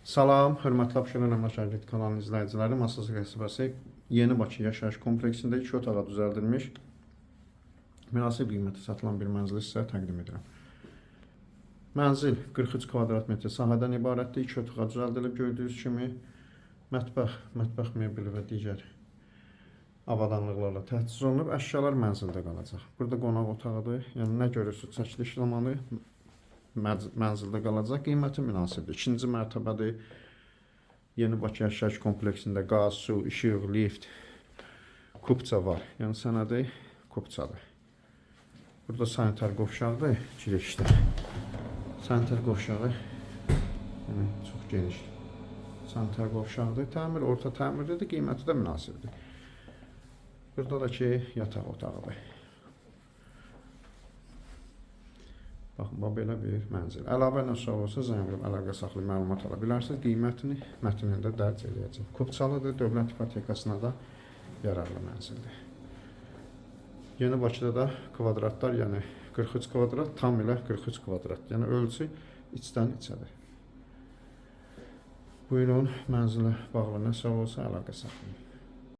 Salam, hörmətli Abşeron Əmlak Agent kanalının izləyiciləri. Masası qəsəbəsi Yeni Bakı yaşayış kompleksində 2 otağa düzəldilmiş münasib qiymətə satılan bir mənzili sizə təqdim edirəm. Mənzil 43 kvadrat metr sahədən ibarətdir. 2 otağa düzəldilib gördüyünüz kimi mətbəx, mətbəx mebeli və digər avadanlıqlarla təchiz olunub. Əşyalar mənzildə qalacaq. Burada qonaq otağıdır. Yəni nə görürsüz çəkiliş zamanı mənzildə qalacaq. Qiyməti münasibdir. İkinci mərtəbədir. Yeni Bakı yaşayış kompleksində qaz, su, işıq, lift, kupça var. Yəni sənədi kupçadır. Burada sanitar qovşaqdır, girişdə. Sanitar qovşağı yəni çox genişdir. Sanitar qovşaqdır. Təmir orta təmirlidir, qiyməti də münasibdir. Burada da ki yataq otağıdır. Baxın, bax belə bir mənzil. Əlavə nə sual olsa zəng vurub əlaqə saxlayıb məlumat ala bilərsiniz. Qiymətini mətnində dərc edəcəm. Kupçalıdır, dövlət ipotekasına da yararlı mənzildir. Yeni Bakıda da kvadratlar, yəni 43 kvadrat, tam ilə 43 kvadrat. Yəni ölçü içdən içədir. Buyurun, mənzilə bağlı nə sual olsa əlaqə saxlayın.